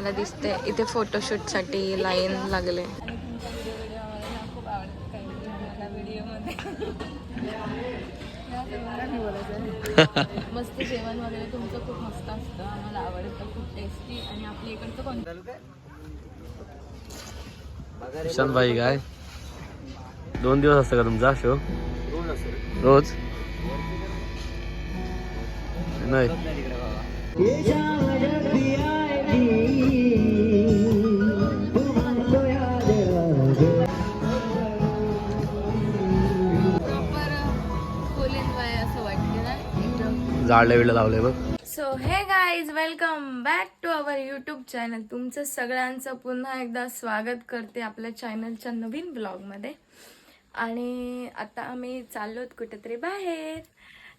मला दिसते इथे फोटोशूटसाठी लाईन लागले. मस्त जेवण वगैरे तुमचं खूप मस्त असतं आम्हाला आवडतं खूप टेस्टी आणि आपल्या इकडचं कोणतं किशन भाई काय? दोन दिवस असतं का तुमचा शो रोज? नाही. वेळेला लावलंय बघ. So hey guys welcome back to our YouTube channel तुमचं सगळ्यांचं पुन्हा एकदा स्वागत करते आपल्या चॅनलच्या नवीन ब्लॉगमध्ये आणि आता आम्ही चाललोत कुठेतरी बाहेर.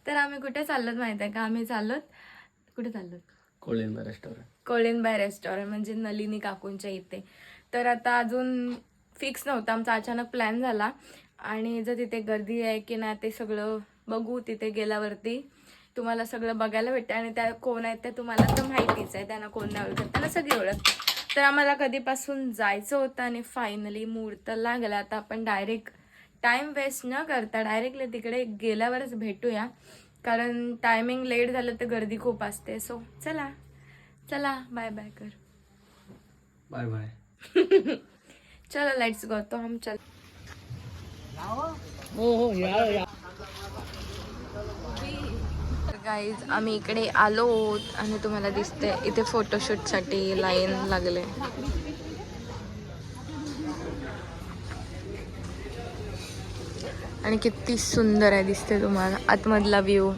तर आम्ही कुठे चाललोत माहिती आहे का? आम्ही चाललोत कुठे चाललोत? कोळिंबा रेस्टॉरंट कोळिनबाई रेस्टॉरंट म्हणजे नलिनी काकूंच्या इथे. तर आता अजून फिक्स नव्हतं. आमचा अचानक प्लॅन झाला. आणि जर तिथे गर्दी आहे की नाही ते सगळं बघू तिथे गेल्यावरती. तुम्हाला सगळं बघायला भेटते आणि त्या कोण आहेत त्या तुम्हाला तर माहितीच आहे. त्यांना कोण नाही ओळखत त्यांना सगळी ओळख तर आम्हाला कधीपासून जायचं होतं आणि फायनली मुहूर्त लागला. आता आपण डायरेक्ट टाइम वेस्ट न करता डायरेक्टली तिकडे गेल्यावरच भेटूया. कारण टायमिंग लेट झालं तर गर्दी खूप असते. सो चला. चला बाय बाय कर. बाय बाय चलो लेट्स गो तो हम चल. गाईज आम्ही इकडे आलो आणि तुम्हाला दिसते इथे फोटोशूटसाठी लाईन लागले आणि किती सुंदर आहे दिसते तुम्हाला आतमधला व्ह्यू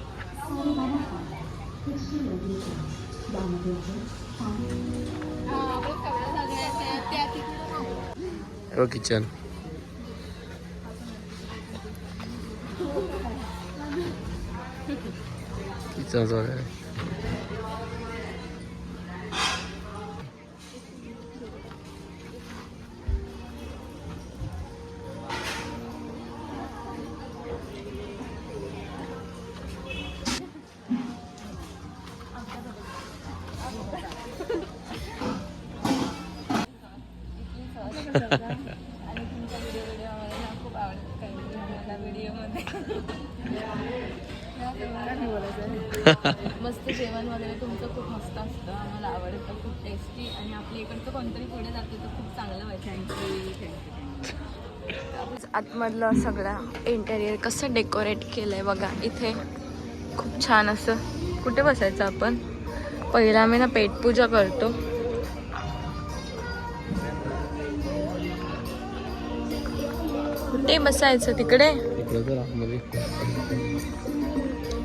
हो किचन किचन वगैरे आणि तुमचा व्हिडिओ व्हिडिओ आम्हाला ना खूप आवडतं काही मला व्हिडिओमध्ये मस्त जेवण वगैरे तुमचं खूप मस्त असतं आम्हाला आवडतं खूप टेस्टी आणि आपल्या इकडचं कोणतरी पुढे जातं तर खूप चांगलं वाटतं. आतमधलं सगळं इंटेरियर कसं डेकोरेट केलंय बघा इथे खूप छान असं. कुठे बसायचं आपण? पहिला आम्ही ना पेटपूजा करतो. कुठे बसायचं तिकडे?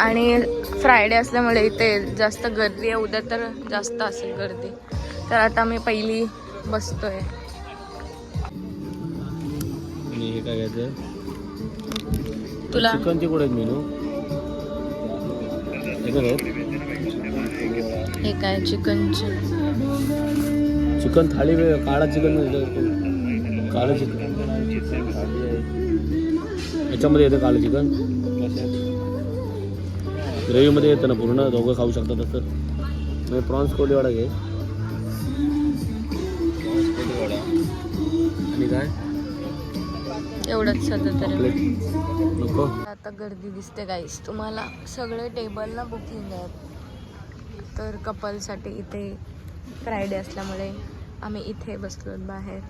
आणि फ्रायडे असल्यामुळे इथे जास्त गर्दी आहे. उद्या तर जास्त असेल गर्दी. तर आता मी पहिली बसतोय. आणि हे काय घ्यायचं? तुला? चिकनचे कुठे मेनू. हे काय चिकनचे. चिकन थाळी काळा चिकन काळं चिकन. याच्यामध्ये येतं काळं चिकन. ग्रेव्हीमध्ये येतं ना पूर्ण दोघं खाऊ शकतात तसं म्हणजे प्रॉन्स कोलीवाडा घे. आणि काय? एवढंच सध्या तरी. प्लेट नको. आता गर्दी दिसते गाईस तुम्हाला सगळे टेबल ना बुकिंग आहेत. तर कपलसाठी इथे फ्रायडे असल्यामुळे आम्ही इथे बसलो बाहेर.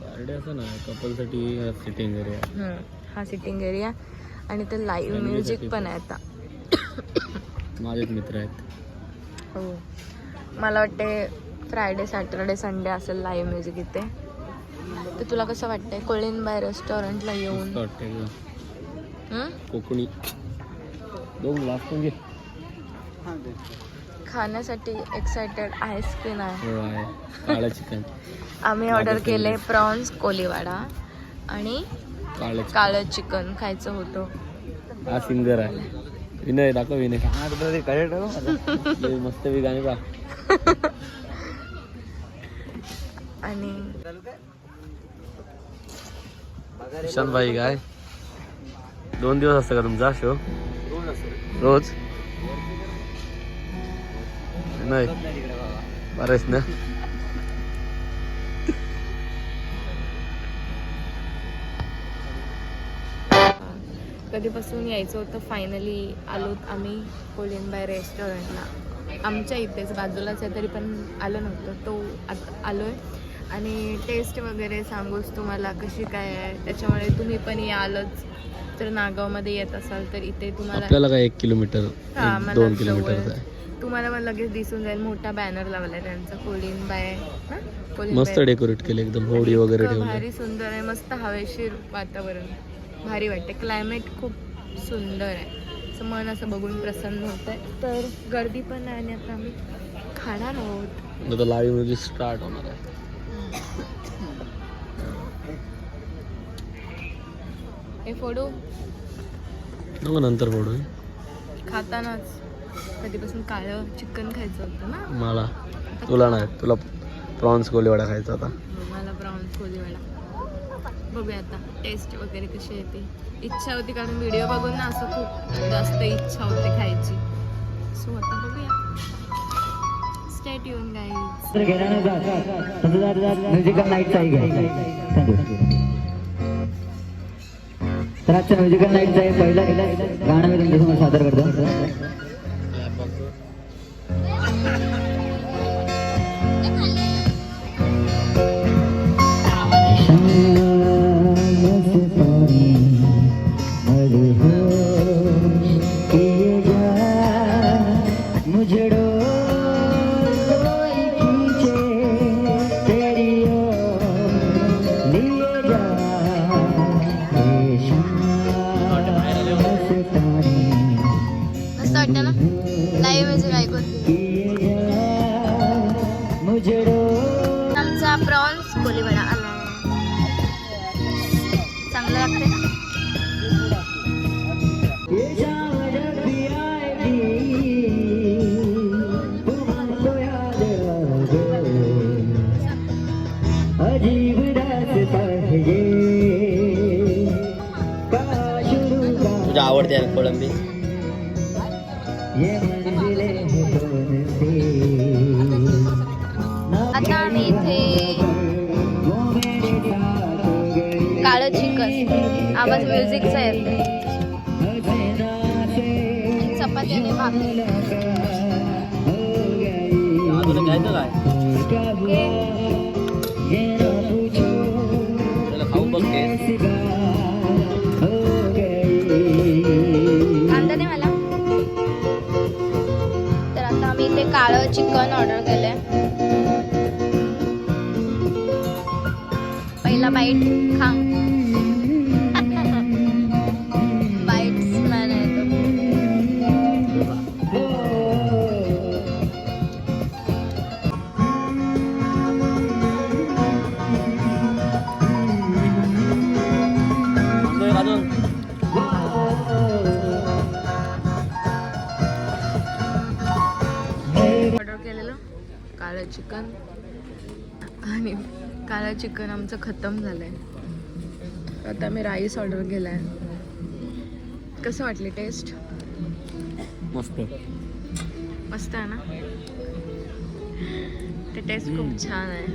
पार्टी असं ना कपलसाठी सिटिंग एरिया हा सिटिंग एरिया आणि ते लाईव्ह म्युझिक पण. आहे आता. माझेच मित्र आहेत. हो. मला वाटते फ्रायडे सॅटरडे संडे असेल लाईव्ह म्युझिक इथे. तर तुला कसं वाटतंय? कोळीनबाई रेस्टॉरंटला येऊन? कोकणी. दोन पण घे. खाण्यासाठी एक्सायटेड आहेस की नाही आहे. काळं चिकन आम्ही ऑर्डर केले प्रॉन्स कोलीवाडा आणि काळं काळं चिकन खायचं होतं. हा सिंगर आहे. विनय दाखव विनय. मस्त बी गाणे बा आणि किशन भाई काय दोन दिवस असतं का तुमचा शो रोज नाही. बरंच ना? कधीपासून यायचं होतं फायनली आलो आम्ही कोलिनबाई रेस्टॉरंटला आमच्या इथेच बाजूलाच आहे तरी पण आलो नव्हतं तो आता आलो आहे आणि टेस्ट वगैरे सांगूच तुम्हाला कशी काय आहे. त्याच्यामुळे तुम्ही पण यालच तर नागावमध्ये येत असाल तर इथे तुम्हाला आपल्याला काय एक किलोमीटर हा, मला दोन जवळ. किलोमीटरचा आहे. तुम्हाला पण लगेच दिसून जाईल मोठा बॅनर लावलाय त्यांचा कोलिनबाई ना कोलिनबाई. मस्त डेकोरेट केले एकदम होडी वगैरे इतकं ठेवले. भारी सुंदर आहे मस्त हवेशीर वातावरण. भारी वाटते क्लायमेट खूप सुंदर आहे. असं मन असं बघून प्रसन्न होत आहे तर गर्दी पण आहे आणि आता आम्ही खाणार आहोत. लाईव्हमध्ये स्टार्ट होणार आहे. हे फोडू? नको नंतर फोडू. खातानाच. कधीपासून काळं चिकन खायचं होतं ना? मला. तुला नाही तुला प्रॉन्स कोलीवाडा खायचा आता मला प्रॉन्स कोलीवाडा. बघूया आता. टेस्ट वगैरे कशी येते इच्छा होती कारण व्हिडिओ बघून ना असं खूप जास्त इच्छा होते खायची. सो आता बघूया. स्टेट येऊन म्युझिकल तर आजच्या म्युझिकल नाईटचं आहे पहिलं गाणं मी तुमच्यासमोर सादर करतो. मुझड़ो आमचा प्रॉन्स कोलीवाडा आला. चांगलं लागते आवडते कोळंबी ये मंजिलें कौन सी ना आता आम्ही इथे काळं चिकन आवाज म्युझिकचा येतो चपाती आणि भाकरी काय इथे चिकन ऑर्डर केलंय. पहिला बाईट खा. बाईट्स काळं चिकन. आणि काळं चिकन आमचं खतम झालंय. आता मी राईस ऑर्डर केलाय. कसं वाटली टेस्ट? मस्त. मस्त आहे ना? ते टेस्ट खूप छान आहे.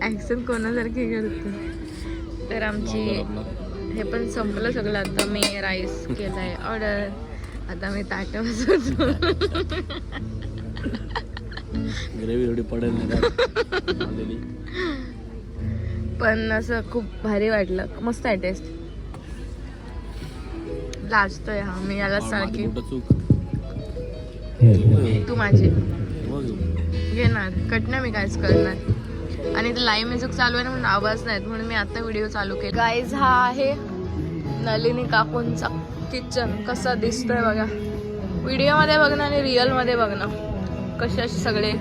ॲक्शन कोणासारखी करते? तर आमची हे पण संपलं सगळं. आता मी राईस केलाय ऑर्डर. आता मी ताट ग्रेव्ही एवढी पडेल. पण असं खूप भारी वाटलं. मस्त आहे टेस्ट लाजतोय हा मी याला सारखी तू माझी. घेणार. कट नाही मी काहीच करणार. आणि ते लाईव्ह म्युझिक चालू आहे ना म्हणून आवाज नाहीत म्हणून मी आता व्हिडिओ चालू केला. गाईज हा आहे नलिनी काकूंचा किचन कसा दिसतोय बघा. व्हिडिओमध्ये बघणं आणि रिअलमध्ये बघणं. कसे असे सगळे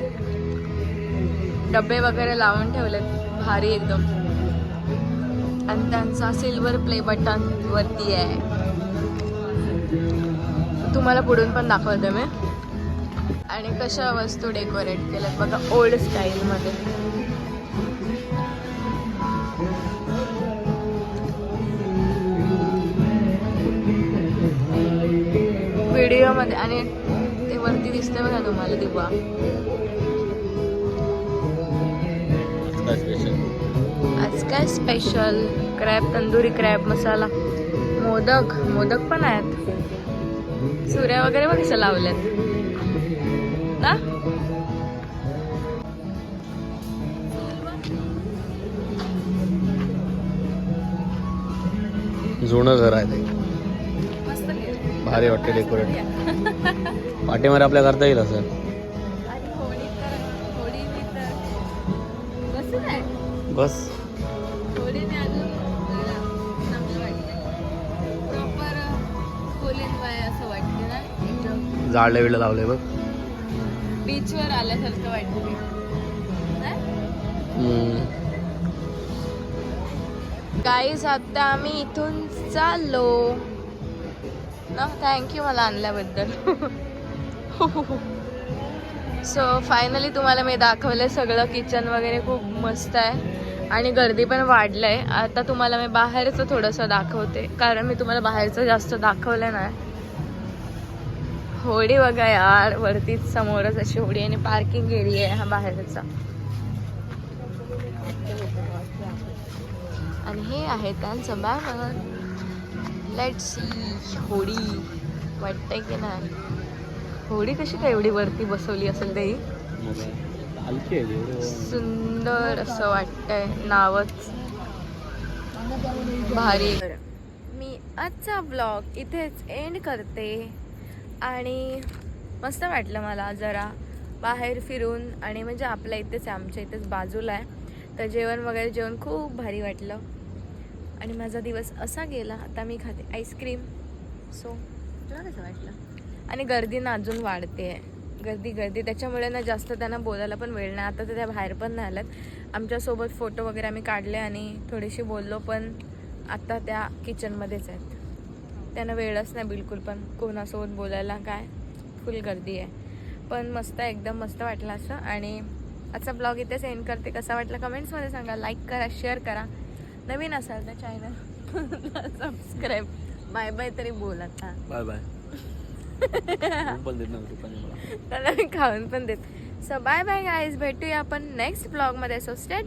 डबे वगैरे लावून ठेवलेत. भारी एकदम. आणि त्यांचा सिल्वर प्ले बटन वरती आहे. तुम्हाला पुढून पण दाखवते मी. आणि कशा वस्तू डेकोरेट केल्यात. बघा ओल्ड स्टाईलमध्ये व्हिडिओमध्ये आणि ते वरती दिसतंय बघा तुम्हाला दिवा? आज काय special crab tandoori crab masala. Modak modak पण आहेत. सुऱ्या वगैरे पण कशा लावल्यात. ना? जुनं घर आहे. भारी वाटते डेकोरेट पाठीमार आपल्या करता येईल असं. कसं बस. होळीने बाय असं बिळलं लावले बघ. बीचवर आल्यासारखं वाटतं गाईज आता आम्ही इथून चाललो. ना? थँक्यू मला आणल्याबद्दल. सो फायनली तुम्हाला मी दाखवलं सगळं. किचन वगैरे खूप मस्त आहे. आणि गर्दी पण वाढलं आहे आता तुम्हाला मी बाहेरचं थोडंसं दाखवते. कारण मी तुम्हाला बाहेरचं जास्त दाखवलं नाही. होडी बघा यार. वरतीच समोरच अशी होडी आणि पार्किंग एरिया आहे हा बाहेरचा. आणि हे आहे त्यांचं बॅनर लेट सी होडी. वाटतंय की नाही? होडी कशी काय एवढी वरती बसवली असेल ते. सुंदर असं वाटतंय. नावच. भारी. मी आजचा ब्लॉग इथेच एंड करते. आणि मस्त वाटलं मला जरा बाहेर फिरून. आणि म्हणजे आपल्या इथेच आहे, आमच्या इथेच बाजूला आहे. तर जेवण वगैरे जेवण खूप भारी वाटलं. आणि माझा दिवस असा गेला आता मी खाते आईस्क्रीम. सो तुला कसं वाटलं? आणि गर्दी ना अजून वाढते. आहे गर्दी गर्दी. त्याच्यामुळे ना जास्त त्यांना बोलायला पण वेळ नाही. आता तर त्या बाहेर पण नाही आल्यात. आमच्यासोबत फोटो वगैरे आम्ही काढले आणि थोडीशी बोललो पण आता त्या किचनमध्येच आहेत. त्यांना वेळच नाही बिलकुल पण. कोणासोबत बोलायला काय? फुल गर्दी आहे. पण मस्त एकदम मस्त वाटलं असं. आणि आजचा ब्लॉग इथेच एंड करते. कसा वाटला कमेंट्समध्ये सांगा. लाईक करा शेअर करा. नवीन असाल तर चॅनल सबस्क्राईब बाय बाय तरी बोल आता. बाय बाय त्याला मी खाऊन पण देत. सो बाय बाय गाईज भेटूया आपण नेक्स्ट ब्लॉगमध्ये सो स्टेट